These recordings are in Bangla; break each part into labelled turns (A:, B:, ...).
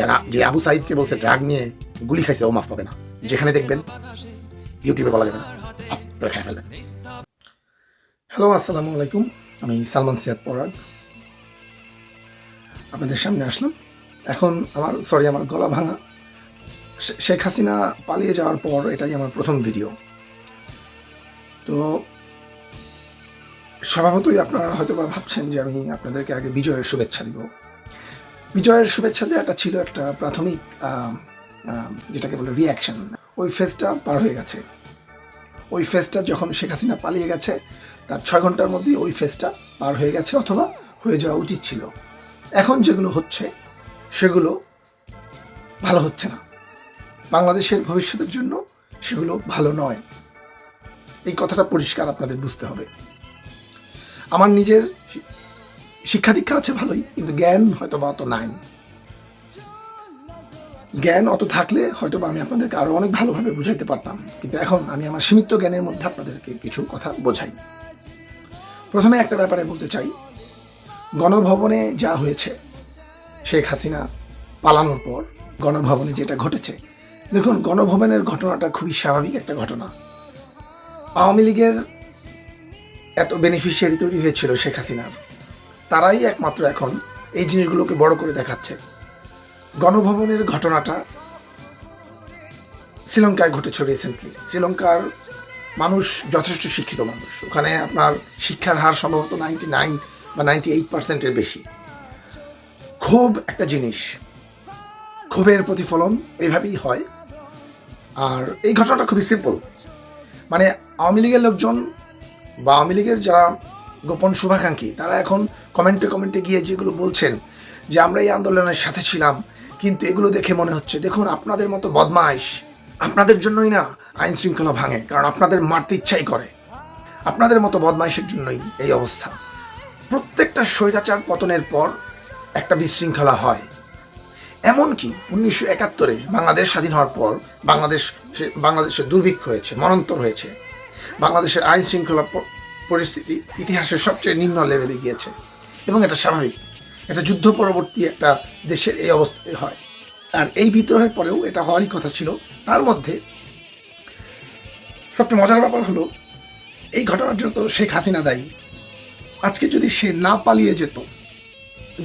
A: যারা যে আবু সাইদকে বলছে ড্রাগ নিয়ে গুলি খাইছে, ও মাফ পাবে না। যেখানে দেখবেন ইউটিউবে বলা যাবে না। খাই ফেলবেন। হ্যালো আসসালামু আলাইকুম। আমি সালমান সিয়াদ পরাগ। আপনাদের সামনে আসলাম। এখন আমার সরি আমার গলা ভাঙা। শেখ হাসিনা পালিয়ে যাওয়ার পর এটাই আমার প্রথম ভিডিও তো স্বভাবতই আপনারা হয়তো বা ভাবছেন যে আমি আপনাদেরকে আগে বিজয়ের শুভেচ্ছা দিব। বিজয়ের শুভেচ্ছা দেওয়াটা ছিল একটা প্রাথমিক যেটাকে বলে রিয়াকশন ওই ফেজটা পার হয়ে গেছে। ওই ফেজটা যখন শেখ হাসিনা পালিয়ে গেছে, তার ছয় ঘণ্টার মধ্যেই ওই ফেজটা পার হয়ে গেছে অথবা হয়ে যাওয়া উচিত ছিল। এখন যেগুলো হচ্ছে, সেগুলো ভালো হচ্ছে না। বাংলাদেশের ভবিষ্যতের জন্য সেগুলো ভালো নয়। এই কথাটা পরিষ্কার আপনাদের বুঝতে হবে। আমার নিজের শিক্ষা দীক্ষা আছে ভালোই, কিন্তু জ্ঞান হয়তো বা অত নাই। জ্ঞান অত থাকলে হয়তো বা আমি আপনাদেরকে আরও অনেক ভালোভাবে বুঝাইতে পারতাম। কিন্তু এখন আমি আমার সীমিত জ্ঞানের মধ্যে আপনাদেরকে কিছু কথা বোঝাই। প্রথমে একটা ব্যাপারে বলতে চাই। গণভবনে যা হয়েছে, শেখ হাসিনা পালানোর পর গণভবনে যেটা ঘটেছে, দেখুন, গণভবনের ঘটনাটা খুবই স্বাভাবিক একটা ঘটনা। আওয়ামী লীগের এত বেনিফিশিয়ারি তৈরি হয়েছিল শেখ হাসিনার। তারাই একমাত্র এখন এই জিনিসগুলোকে বড় করে দেখাচ্ছে। গণভবনের ঘটনাটা শ্রীলঙ্কায় ঘটেছে রিসেন্টলি শ্রীলঙ্কার মানুষ যথেষ্ট শিক্ষিত মানুষ। ওখানে আপনার শিক্ষার হার সম্ভবত নাইনটি নাইন বা নাইনটি এইট পার্সেন্টের বেশি। ক্ষোভ একটা জিনিস। ক্ষোভের প্রতিফলন এইভাবেই হয়। আর এই ঘটনাটা খুবই সিম্পল মানে আওয়ামী লীগের লোকজন বা আওয়ামী লীগের যারা গোপন শুভাকাঙ্ক্ষী, তারা এখন কমেন্টে কমেন্টে গিয়ে যেগুলো বলছেন যে আমরা এই আন্দোলনের সাথে ছিলাম, কিন্তু এগুলো দেখে মনে হচ্ছে, দেখুন আপনাদের মতো বদমাইশ আপনাদের জন্যই না আইন শৃঙ্খলা ভাঙে, কারণ আপনাদের মারতে ইচ্ছাই করে। আপনাদের মতো বদমাইশের জন্যই এই অবস্থা। প্রত্যেকটা স্বৈরাচার পতনের পর একটা বিশৃঙ্খলা হয়। এমনকি উনিশশো একাত্তরে বাংলাদেশ স্বাধীন হওয়ার পর বাংলাদেশ সে- বাংলাদেশে দুর্ভিক্ষ হয়েছে মনন্তর হয়েছে। বাংলাদেশের আইন শৃঙ্খলা পরিস্থিতি ইতিহাসের সবচেয়ে নিম্ন লেভেলে গিয়েছে। এবং এটা স্বাভাবিক। এটা যুদ্ধ পরবর্তী একটা দেশের এই অবস্থায় হয়। আর এই বিদ্রোহের পরেও এটা হওয়ারই কথা ছিল। তার মধ্যে সবচেয়ে মজার ব্যাপার হলো, এই ঘটনার জন্য তো শেখ হাসিনা দায়ী। আজকে যদি সে না পালিয়ে যেত,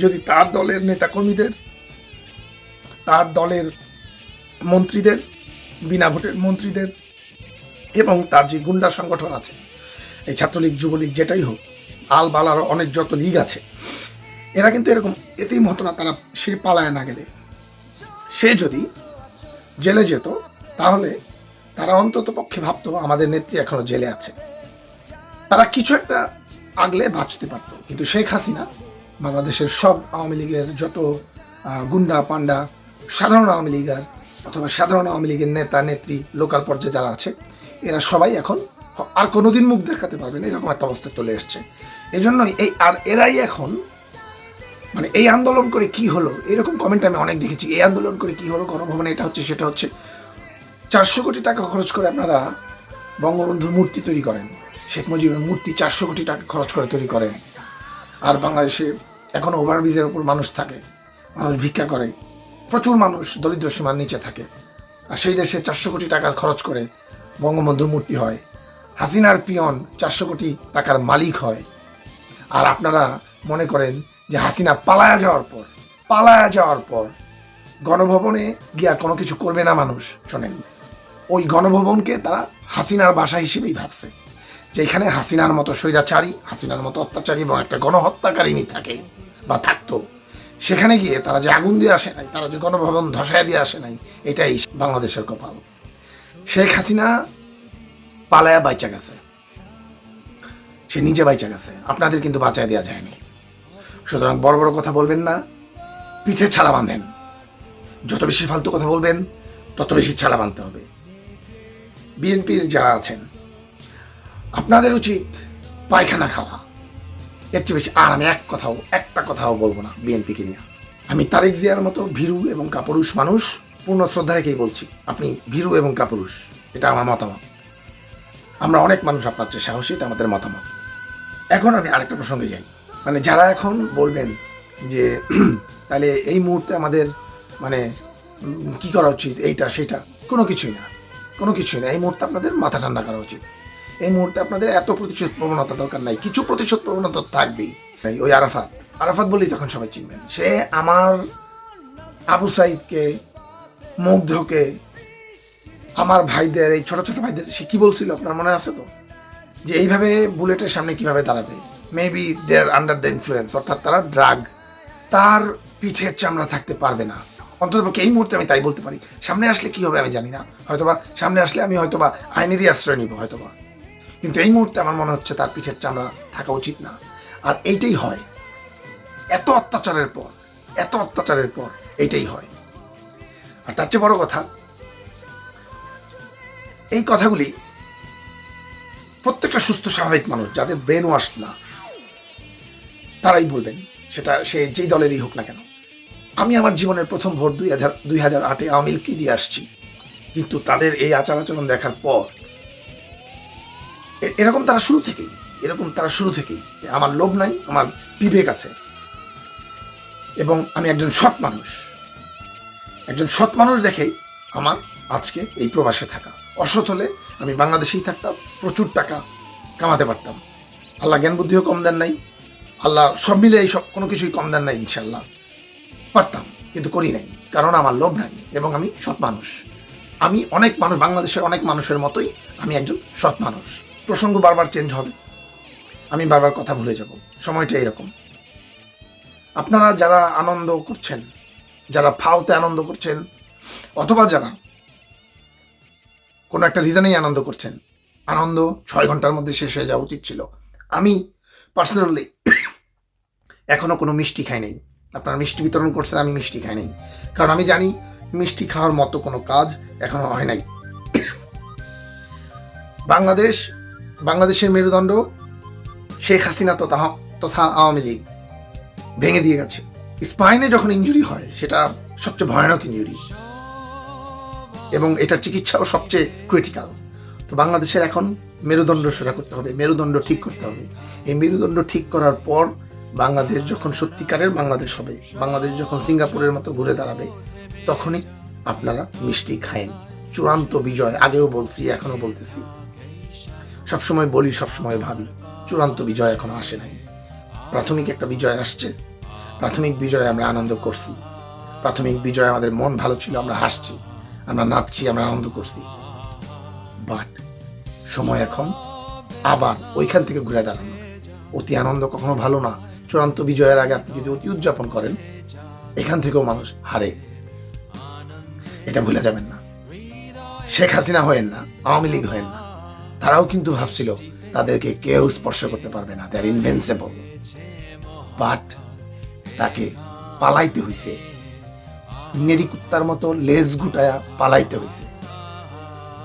A: যদি তার দলের নেতাকর্মীদের, তার দলের মন্ত্রীদের, বিনা ভোটের মন্ত্রীদের এবং তার যে গুন্ডা সংগঠন আছে, এই ছাত্রলীগ, যুবলীগ, যেটাই হোক আল বালার অনেক যত লীগ আছে, এরা কিন্তু এরকম এতেই হতো না, তারা সে পালায় না গেলে। সে যদি জেলে যেত, তাহলে তারা অন্তত পক্ষে ভাবতো আমাদের নেত্রী এখনও জেলে আছে। তারা কিছু একটা আগলে বাঁচতে পারত। কিন্তু শেখ হাসিনা বাংলাদেশের সব আওয়ামী লীগের যত গুন্ডা পান্ডা সাধারণ আওয়ামী লীগার অথবা সাধারণ আওয়ামী লীগের নেতা, নেত্রী, লোকাল পর্যায়ে যারা আছে, এরা সবাই এখন আর কোনোদিন মুখ দেখাতে পারবে না, এরকম একটা অবস্থা চলে এসছে। এই জন্যই এই, আর এরাই এখন মানে এই আন্দোলন করে কি হলো, এরকম কমেন্ট আমি অনেক দেখেছি। এই আন্দোলন করে কি হলো গণভবনে এটা হচ্ছে, সেটা হচ্ছে চারশো কোটি টাকা খরচ করে আপনারা বঙ্গবন্ধুর মূর্তি তৈরি করেন, শেখ মুজিবের মূর্তি চারশো কোটি টাকা খরচ করে তৈরি করেন। আর বাংলাদেশে এখন ওভারব্রিজের উপর মানুষ থাকে, মানুষ ভিক্ষা করে, প্রচুর মানুষ দরিদ্র সীমার নিচে থাকে। আর সেই দেশে চারশো কোটি টাকা খরচ করে বঙ্গবন্ধুর মূর্তি হয়। হাসিনার পিয়ন চারশো কোটি টাকার মালিক হয়। আর আপনারা মনে করেন যে হাসিনা পালায়া যাওয়ার পর, পালায়া যাওয়ার পর গণভবনে গিয়া কোনো কিছু করবে না মানুষ, শোনেন। ওই গণভবনকে তারা হাসিনার বাসা হিসেবেই ভাবছে। যে এখানে হাসিনার মতো স্বৈরাচারী, হাসিনার মতো অত্যাচারী এবং একটা গণহত্যাকারিনী থাকে বা থাকতো, সেখানে গিয়ে তারা যে আগুন দিয়ে আসে নাই, তারা যে গণভবন ধসায় দিয়ে আসে নাই, এটাই বাংলাদেশের কপাল। শেখ হাসিনা পালায়া বাইচা গেছে। সে নিজে বাইচা গেছে। আপনাদের কিন্তু বাঁচায় দেওয়া যায়নি। সুতরাং বড় বড় কথা বলবেন না। পিঠে ছাড়া বাঁধেন। যত বেশি ফালতু কথা বলবেন, তত বেশি ছাড়া বাঁধতে হবে। বিএনপির যারা আছেন, আপনাদের উচিত পায়খানা খাওয়া। এর চেয়ে বেশি আর আমি এক কথাও, একটা কথাও বলব না বিএনপিকে নিয়ে। আমি তারেক জিয়ার মতো ভীরু এবং কাপুরুষ মানুষ, পূর্ণ শ্রদ্ধা রেখেই বলছি, আপনি ভীরু এবং কাপুরুষ, এটা আমার মতামত। আমরা অনেক মানুষ আপনার চেয়ে সাহসী আমাদের মতামত। এখন আমি আরেকটা প্রসঙ্গে যাই। মানে যারা এখন বলবেন যে, তাহলে এই মুহূর্তে আমাদের মানে কি করা উচিত, এইটা, সেটা, কোনো কিছুই না। কোনো কিছুই না। এই মুহূর্তে আপনাদের মাথা ঠান্ডা করা উচিত। এই মুহূর্তে আপনাদের এত প্রতিশোধ প্রবণতা দরকার নাই। কিছু প্রতিশোধ প্রবণতা থাকবেই। ওই আরাফাত। আরাফাত বলেই তখন সবাই চিনবেন। সে আমার আবু সাইদকে, মুগ্ধকে আমার ভাইদের, এই ছোট ছোট ভাইদের, সে কি বলছিল আপনার মনে আছে তো? যে এইভাবে বুলেটের সামনে কীভাবে দাঁড়াবে? Maybe they're under the influence অর্থাৎ তারা ড্রাগ তার পিঠের চামড়া থাকতে পারবে না। অন্ততপক্ষে এই মুহূর্তে আমি তাই বলতে পারি। সামনে আসলে কি হবে আমি জানি না। হয়তোবা সামনে আসলে আমি হয়তোবা আইনেরই আশ্রয় নিব হয়তোবা। কিন্তু এই মুহূর্তে আমার মনে হচ্ছে তার পিঠের চামড়া থাকা উচিত না। আর এইটাই হয়। এত অত্যাচারের পর, এত অত্যাচারের পর এইটাই হয়। আর তার চেয়ে বড় কথা এই কথাগুলি প্রত্যেকটা সুস্থ, স্বাভাবিক মানুষ, যাদের ব্রেন ওয়াশ না, তারাই বলবেন, সেটা সে যেই দলেরই হোক না কেন। আমি আমার জীবনের প্রথম ভোট দুই হাজার দুই হাজার আটে আওয়ামী লীগকে দিয়ে আসছি। কিন্তু তাদের এই আচার আচরণ দেখার পর এরকম তারা শুরু থেকেই, এরকম তারা শুরু থেকেই আমার লোভ নাই, আমার বিবেক আছে। এবং আমি একজন সৎ মানুষ। একজন সৎ মানুষ দেখেই আমার আজকে এই প্রবাসে থাকা। অসৎ হলে আমি বাংলাদেশেই থাকতাম, প্রচুর টাকা কামাতে পারতাম। আল্লাহ জ্ঞান বুদ্ধিও কম দেন নাই। আল্লাহ সব মিলে এই সব কোনো কিছুই কম দেন নাই ইনশাল্লাহ পারতাম, কিন্তু করি নাই, কারণ আমার লোভ নাই এবং আমি সৎ মানুষ। আমি অনেক মানুষ, বাংলাদেশের অনেক মানুষের মতোই আমি একজন সৎ মানুষ। প্রসঙ্গ বারবার চেঞ্জ হবে। আমি বারবার কথা ভুলে যাব। সময়টা এরকম। আপনারা যারা আনন্দ করছেন, যারা ফাওতে আনন্দ করছেন, অথবা যারা কোনো একটা রিজনেই আনন্দ করছেন। আনন্দ ছয় ঘণ্টার মধ্যে শেষ হয়ে যাওয়া উচিত ছিল। আমি পার্সোনালি এখনও কোনো মিষ্টি খাই নাই। আপনারা মিষ্টি বিতরণ করছেন, আমি মিষ্টি খাই নাই। কারণ আমি জানি মিষ্টি খাওয়ার মতো কোনো কাজ এখনও হয় নাই। বাংলাদেশ, বাংলাদেশের মেরুদণ্ড শেখ হাসিনা তথা তথা আওয়ামী লীগ ভেঙে দিয়ে গেছে। স্পাইনে যখন ইঞ্জুরি হয়, সেটা সবচেয়ে ভয়ানক ইঞ্জুরি এবং এটার চিকিৎসাও সবচেয়ে ক্রিটিক্যাল তো বাংলাদেশের এখন মেরুদণ্ড সোজা করতে হবে, মেরুদণ্ড ঠিক করতে হবে। এই মেরুদণ্ড ঠিক করার পর বাংলাদেশ যখন সত্যিকারের বাংলাদেশ হবে, বাংলাদেশ যখন সিঙ্গাপুরের মতো ঘুরে দাঁড়াবে, তখনই আপনারা মিষ্টি খায়েন। চূড়ান্ত বিজয়, আগেও বলছি এখনও বলতেছি। সবসময় বলি, সবসময় ভাবি, চূড়ান্ত বিজয় এখনও আসে নাই। প্রাথমিক একটা বিজয় আসছে। প্রাথমিক বিজয়ে আমরা আনন্দ করছি। প্রাথমিক বিজয়ে আমাদের মন ভালো ছিল, আমরা হাসছি। আমরা নাচছি, আমরা আনন্দ করছি। বাট সময় এখন আবার ওইখান থেকে ঘুরে দাঁড়ানো। অতি আনন্দ কখনো ভালো না। চূড়ান্ত বিজয়ের আগে আপনি যদি অতি উদযাপন করেন, এখান থেকেও মানুষ হারে। এটা ভুলে যাবেন না। শেখ হাসিনা হয়েন না, আওয়ামী লীগ হয়েন না। তারাও কিন্তু ভাবছিল, তাদেরকে কেউ স্পর্শ করতে পারবে না দে আর ইনভেন্সেবল বাট তাকে পালাইতে হইছে। নেড়ি কুত্তার মতো লেজ গুটায়া পালাইতে হইছে।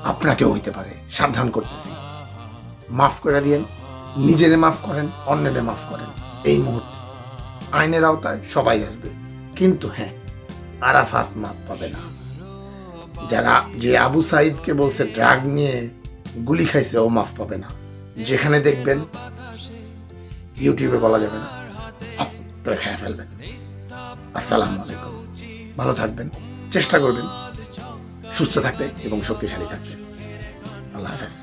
A: আপনাকেও হইতে পারে, সাবধান করতেছি। মাফ করে দিয়েন, নিজেরে মাফ করেন, অন্যেরে মাফ করেন। এই মুহূর্তে আইনের আওতায় সবাই আসবে। কিন্তু হ্যাঁ আরাফাত মাফ পাবে না। যারা যে আবু সাইদকে বলছে ড্রাগ নিয়ে গুলি খাইছে, ও মাফ পাবে না। যেখানে দেখবেন, ইউটিউবে বলা যাবে না। খেয়ে ফেলবেন। আসসালামু আলাইকুম। ভালো থাকবেন চেষ্টা করবেন সুস্থ থাকতে এবং শক্তিশালী থাকবে আল্লাহ হাফেজ।